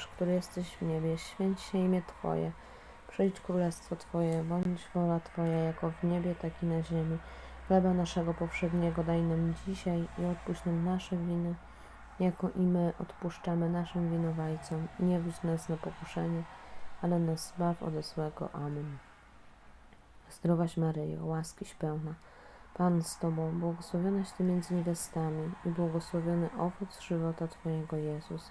Nasz, który jesteś w niebie, święć się imię Twoje. Przyjdź królestwo Twoje, bądź wola Twoja, jako w niebie, tak i na ziemi. Chleba naszego powszedniego daj nam dzisiaj i odpuść nam nasze winy, jako i my odpuszczamy naszym winowajcom. Nie wódź nas na pokuszenie, ale nas zbaw ode złego. Amen. Zdrowaś Maryjo, łaskiś pełna, Pan z Tobą, błogosławionaś Ty między niewiastami i błogosławiony owoc żywota Twojego Jezus.